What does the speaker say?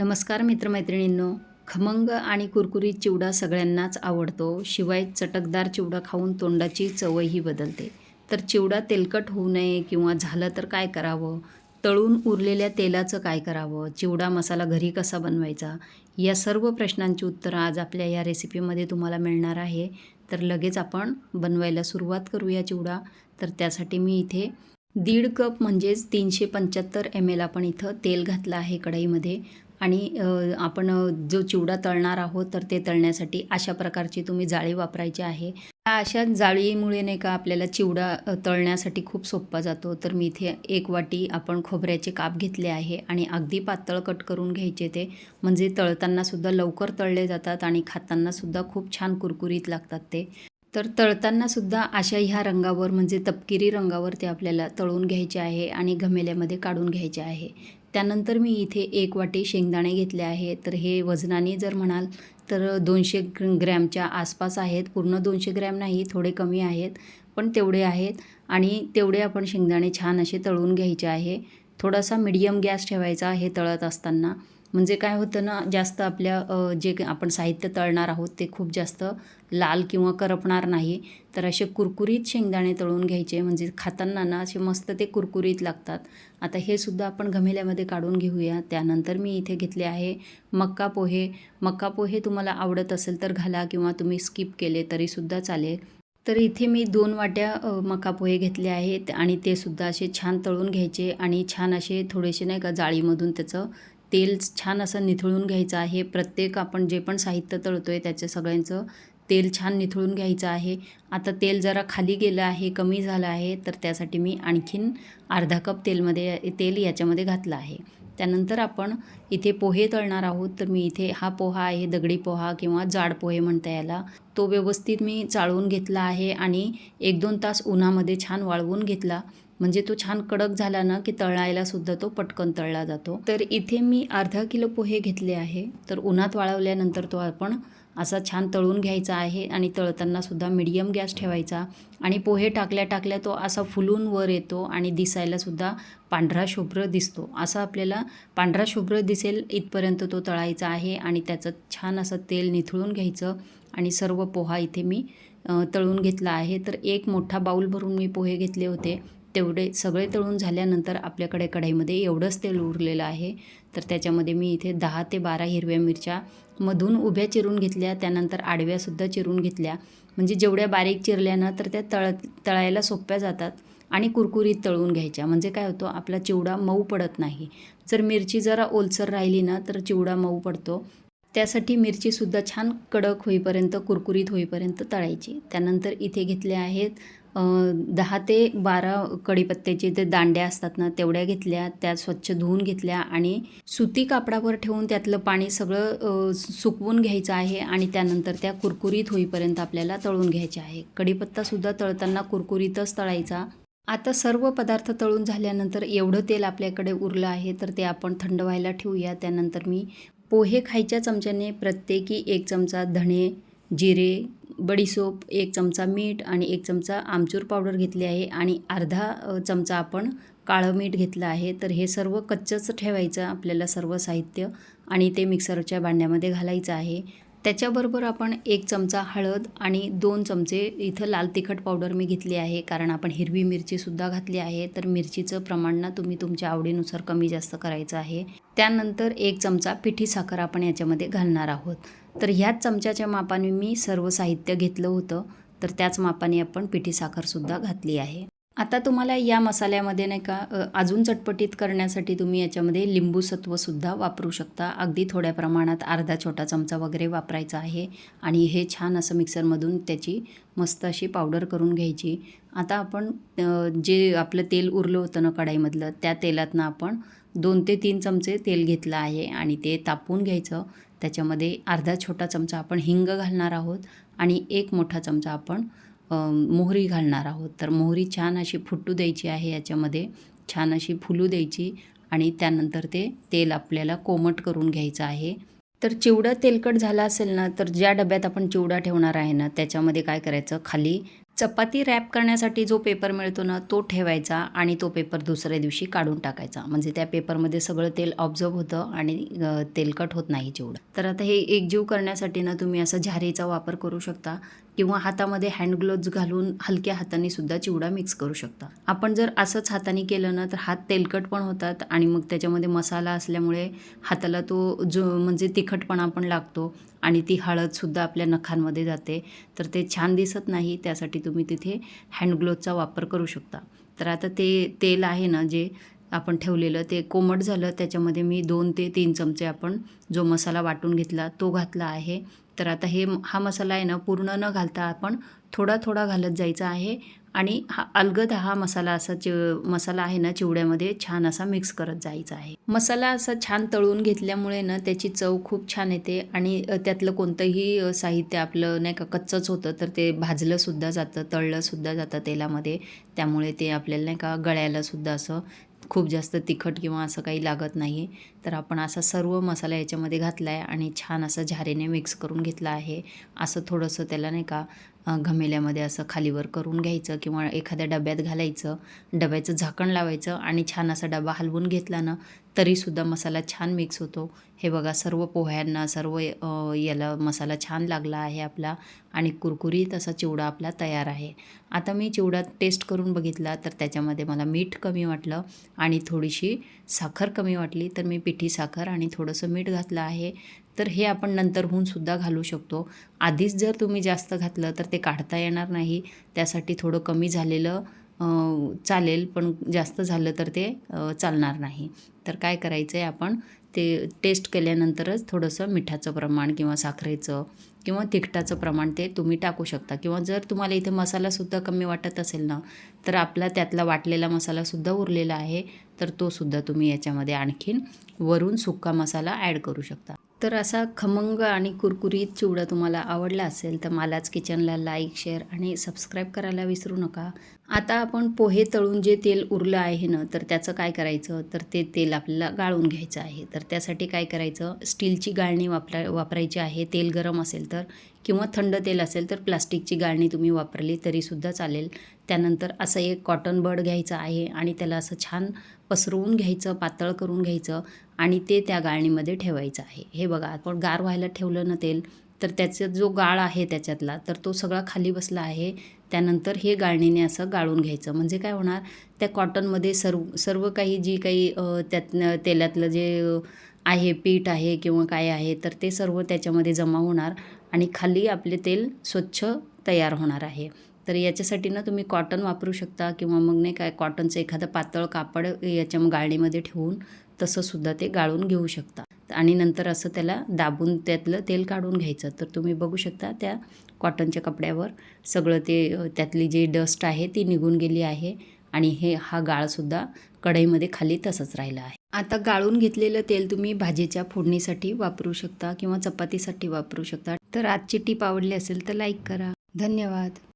नमस्कार मित्रमैत्रिणींनो. खमंग आणि कुरकुरीत चिवडा सगळ्यांनाच आवडतो. शिवाय चटकदार चिवडा खाऊन तोंडाची चवही बदलते. तर चिवडा तेलकट होऊ नये किंवा झालं तर काय करावं? तळून उरलेल्या तेलाचं काय करावं? चिवडा मसाला घरी कसा बनवायचा? या सर्व प्रश्नांची उत्तरं आज आपल्या या रेसिपीमध्ये तुम्हाला मिळणार आहे. तर लगेच आपण बनवायला सुरुवात करूया चिवडा. तर त्यासाठी मी इथे दीड कप म्हणजेच तीनशे पंच्याहत्तर एम एल आपण इथं तेल घातलं आहे कढईमध्ये. आणि आपण जो चिवडा तळणार आहोत तर ते तळण्यासाठी अशा प्रकारची तुम्ही जाळी वापरायची आहे. अशा जाळीमुळे नाही का आपल्याला चिवडा तळण्यासाठी खूप सोपा जातो. तर मी इथे एक वाटी आपण खोबऱ्याचे काप घेतले आहे आणि अगदी पातळ कट करून घ्यायचे ते. म्हणजे तळतानासुद्धा लवकर तळले जातात आणि खातानासुद्धा खूप छान कुरकुरीत लागतात ते. तर तळतानासुद्धा अशा ह्या रंगावर म्हणजे तपकिरी रंगावर ते आपल्याला तळून घ्यायचे आहे आणि घमेल्यामध्ये काढून घ्यायचे आहे. त्यानंतर मी इथे एक वाटी शेंगदाणे घेतले आहे तर हे वजनाने जर म्हणाल तर दोनशे ग्रॅमच्या आसपास आहेत. पूर्ण दोनशे ग्रॅम नाही थोडे कमी आहेत पण तेवढे आहेत. आणि तेवढे आपण शेंगदाणे छान असे तळून घ्यायचे आहे. थोडासा मिडियम गॅस ठेवायचा हे तळत असताना. म्हणजे काय होतं ना जास्त आपल्या जे आपण साहित्य तळणार आहोत ते खूप जास्त लाल किंवा करपणार नाही. तर असे कुरकुरीत शेंगदाणे तळून घ्यायचे म्हणजे खाताना ना असे मस्त ते कुरकुरीत लागतात. आता हे सुद्धा आपण घमेल्यामध्ये काढून घेऊया. त्यानंतर मी इथे घेतले आहे मक्का पोहे. मक्का पोहे तुम्हाला आवडत असेल तर घाला किंवा तुम्ही स्किप केले तरीसुद्धा चालेल. तर इथे मी दोन वाट्या मका पोहे घेतले आहेत आणि ते सुद्धा असे छान तळून घ्यायचे आणि छान असे थोडेसे नाही का जाळीमधून त्याचं तेल छान असं निथळून घ्यायचं आहे. प्रत्येक आपण जे पण साहित्य तळतो आहे त्याचं सगळ्यांचं तेल छान निथळून घ्यायचं आहे. आता तेल जरा खाली गेलं आहे कमी झालं आहे तर त्यासाठी मी आणखीन अर्धा कप तेलमध्ये तेल याच्यामध्ये घातलं आहे. त्यानंतर आपण इथे पोहे तळणार आहोत. तर मी इथे हा पोहा आहे दगडी पोहा किंवा जाड पोहे म्हणता याला तो व्यवस्थित मी चाळवून घेतला आहे आणि एक दोन तास उन्हामध्ये छान वाळवून घेतला. म्हणजे तो छान कडक झाला ना की तळायला सुद्धा तो पटकन तळला जातो. तर इथे मी अर्धा किलो पोहे घेतले आहे. तर उन्हात वाळवल्यानंतर तो आपण असा छान तळून घ्यायचा आहे आणि तळताना सुद्धा मिडियम गॅस ठेवायचा आणि पोहे टाकल्या टाकल्या तो असा फुलून वर येतो आणि दिसायला सुद्धा पांढरा शुभ्र दिसतो. असा आपल्याला पांढरा शुभ्र दिसेल इथपर्यंत तो तळायचा आहे आणि त्याचं छान असं तेल निथळून घ्यायचं आणि सर्व पोहा इथे मी तळून घेतला आहे. तर एक मोठा बाऊल भरून मी पोहे घेतले होते. तेवढे सगळे तळून झाल्यानंतर आपल्याकडे कढईमध्ये एवढंच तेल उरलेलं आहे. तर त्याच्यामध्ये मी इथे दहा ते बारा हिरव्या मिरच्या मधून उभ्या चिरून घेतल्या त्यानंतर आडव्यासुद्धा चिरून घेतल्या. म्हणजे जेवढ्या बारीक चिरल्या ना तर त्या तळ तळायला सोप्या जातात आणि कुरकुरीत तळून घ्यायच्या. म्हणजे काय होतं आपला चिवडा मऊ पडत नाही. जर मिरची जरा ओलसर राहिली ना तर चिवडा मऊ पडतो. त्यासाठी मिरचीसुद्धा छान कडक होईपर्यंत कुरकुरीत होईपर्यंत तळायची. त्यानंतर इथे घेतले आहेत दहा ते बारा कडीपत्त्याचे ते दांड्या असतात ना तेवढ्या घेतल्या त्या स्वच्छ धुवून घेतल्या आणि सुती कापडावर ठेवून त्यातलं पाणी सगळं सुकवून घ्यायचं आहे आणि त्यानंतर त्या कुरकुरीत होईपर्यंत आपल्याला तळून घ्यायचे आहे. कढीपत्तासुद्धा तळताना कुरकुरीतच तळायचा. आता सर्व पदार्थ तळून झाल्यानंतर एवढं तेल आपल्याकडे उरलं आहे तर ते आपण थंड व्हायला ठेवूया. त्यानंतर मी पोहे खायच्या चमच्याने प्रत्येकी एक चमचा धणे जिरे बडीसोप एक चमचा मीठ आणि एक चमचा आमचूर पावडर घेतली आहे आणि अर्धा चमचा आपण काळं मीठ घेतलं आहे. तर हे सर्व कच्चंच ठेवायचं आपल्याला सर्व साहित्य आणि ते मिक्सरच्या भांड्यामध्ये घालायचं आहे. त्याच्याबरोबर आपण एक चमचा हळद आणि दोन चमचे इथं लाल तिखट पावडर मी घेतली आहे कारण आपण हिरवी मिरचीसुद्धा घातली आहे. तर मिरचीचं प्रमाण ना तुम्ही तुमच्या आवडीनुसार कमी जास्त करायचं आहे. त्यानंतर एक चमचा पिठी साखर आपण याच्यामध्ये घालणार आहोत. तर ह्याच चमच्याच्या मापाने मी सर्व साहित्य घेतलं होतं. तर त्याच मापाने आपण पिठी साखरसुद्धा घातली आहे. आता तुम्हाला या मसाल्यामध्ये नाही का अजून चटपटीत करण्यासाठी तुम्ही याच्यामध्ये लिंबू सत्वसुद्धा वापरू शकता. अगदी थोड्या प्रमाणात अर्धा छोटा चमचा वगैरे वापरायचा आहे. आणि हे छान असं मिक्सरमधून त्याची मस्त अशी पावडर करून घ्यायची. आता आपण जे आपलं तेल उरलं होतं ना कढाईमधलं त्या तेलातनं आपण दोन ते तीन चमचे तेल घेतलं आहे. आणि ते तापवून घ्यायचं. त्याच्यामध्ये अर्धा छोटा चमचा आपण हिंग घालणार आहोत आणि एक मोठा चमचा आपण मोहरी घालणार आहोत. तर मोहरी छान अशी फुटू द्यायची आहे याच्यामध्ये छान अशी फुलू द्यायची आणि त्यानंतर ते तेल आपल्याला कोमट करून घ्यायचं आहे. तर चिवडा तेलकट झाला असेल ना तर ज्या डब्यात आपण चिवडा ठेवणार आहे ना त्याच्यामध्ये काय करायचं? खाली चपाती रॅप करण्यासाठी जो पेपर मिळतो ना तो ठेवायचा आणि तो पेपर दुसऱ्या दिवशी काढून टाकायचा. म्हणजे त्या पेपरमध्ये सगळं तेल ऑब्झर्व होतं आणि तेलकट होत नाही जेवढं. तर आता हे एकजीव करण्यासाठी ना तुम्ही असं झारीचा वापर करू शकता. किंवा हातामध्ये हँड ग्लोव्ज घालून हलक्या हाताने सुद्धा चिवडा मिक्स करू शकता. आपण जर असंच हाताने केलं ना तर हात तेलकट पण होतात आणि मग त्याच्यामध्ये मसाला असल्यामुळे हाताला तो जो म्हणजे तिखटपणा पण लागतो आणि ती हळदसुद्धा आपल्या नखांमध्ये जाते. तर ते छान दिसत नाही त्यासाठी तुम्ही तिथे हँड ग्लोव्जचा वापर करू शकता. तर आता ते तेल आहे ना जे आपण ठेवलेलं ते कोमट झालं त्याच्यामध्ये मी दोन ते तीन चमचे आपण जो मसाला वाटून घेतला तो घातला आहे. तर आता हे हा मसाला आहे ना पूर्ण न घालता आपण थोडा थोडा घालत जायचा आहे. आणि हा अलगद हा मसाला असा चिव मसाला आहे ना चिवड्यामध्ये छान असा मिक्स करत जायचा आहे. मसाला असा छान तळून घेतल्यामुळे ना त्याची चव खूप छान येते. आणि त्यातलं कोणतंही साहित्य आपलं नाही का कच्चंच होतं तर ते भाजलंसुद्धा जातं तळलंसुद्धा जातं तेलामध्ये. त्यामुळे ते आपल्याला नाही का गळ्यालासुद्धा असं खूप जास्त तिखट किंवा असं काही लागत नाही. तर आपण असा सर्व मसाला याच्यामध्ये घातला आहे आणि छान असं झारेने मिक्स करून घेतला आहे. असं थोडंसं त्याला नाही का घमेल्यामध्ये असं खालीवर करून घ्यायचं किंवा एखाद्या डब्यात घालायचं. डब्याचं झाकण लावायचं आणि छान असा डबा हलवून घेतला ना तरीसुद्धा मसाला छान मिक्स होतो. हे बघा सर्व पोह्यांना सर्व याला मसाला छान लागला आहे आपला आणि कुरकुरीत असा चिवडा आपला तयार आहे. आता मी चिवडा टेस्ट करून बघितला तर त्याच्यामध्ये मला मीठ कमी वाटलं आणि थोडीशी साखर कमी वाटली तर मी पिठी साखर आणि थोडंसं मीठ घातलं आहे तर हे आपण नंतरहून सुद्धा घालू शकतो. आधीच जर तुम्ही जास्त घातलं तर ते काढता येणार नाही. त्यासाठी थोडं कमी झालेलं चालेल पण जास्त झालं तर ते चालणार नाही. तर काय करायचं आहे आपण? ते टेस्ट केल्यानंतरच थोडंसं मिठाचं प्रमाण किंवा साखरेचं किंवा तिखटाचं प्रमाण ते तुम्ही टाकू शकता. किंवा जर तुम्हाला इथे मसालासुद्धा कमी वाटत असेल ना तर आपला त्यातला वाटलेला मसालासुद्धा उरलेला आहे तर तो सुद्धा तुम्ही याच्यामध्ये आणखीन वरून सुक्का मसाला ॲड करू शकता. तर असा खमंग आणि कुरकुरीत चिवडा तुम्हाला आवडला असेल तर मालाच किचनला लाईक शेअर आणि सबस्क्राईब करायला विसरू नका. आता आपण पोहे तळून जे तेल उरलं आहे ना तर त्याचं काय करायचं? तर ते तेल आपल्याला गाळून घ्यायचं आहे. तर त्यासाठी काय करायचं? स्टीलची गाळणी वापरा वापरायची आहे. तेल गरम असेल तर किंवा थंड तेल असेल तर प्लास्टिकची गाळणी तुम्ही वापरली तरीसुद्धा चालेल. त्यानंतर असं एक कॉटन बड घ्यायचं आहे आणि त्याला असं छान पसरवून घ्यायचं पातळ करून घ्यायचं आणि ते त्या गाळणीमध्ये ठेवायचं आहे. हे बघा आपण गार व्हायला ठेवलं ना तेल तर त्याचा जो गाळ आहे त्याच्यातला तर तो सगळा खाली बसला आहे. त्यानंतर हे गाळणीने असं गाळून घ्यायचं. म्हणजे काय होणार? त्या कॉटनमध्ये सर्व सर्व काही जी काही त्यात तेलातलं जे आहे पीठ आहे किंवा काय आहे तर ते सर्व त्याच्यामध्ये जमा होणार आणि खाली आपले तेल स्वच्छ तयार होणार आहे. तर याच्यासाठी ना तुम्ही कॉटन वापरू शकता किंवा मग नाही काय कॉटनचं एखादं पातळ कापड याच्या गाळणीमध्ये ठेवून तसंसुद्धा ते गाळून घेऊ शकता. आणि नंतर असं त्याला दाबून त्यातलं तेल काढून घ्यायचं. तर तुम्ही बघू शकता त्या कॉटनच्या कपड्यावर सगळं ते त्यातली जी डस्ट आहे ती निघून गेली आहे आणि हे हा गाळसुद्धा कढईमध्ये खाली तसंच राहिला आहे. आता गाळून घेतलेलं तेल तुम्ही भाजीच्या फोडणीसाठी वापरू शकता किंवा चपातीसाठी वापरू शकता. तर आजची टीप आवडली असेल तर लाईक करा. धन्यवाद.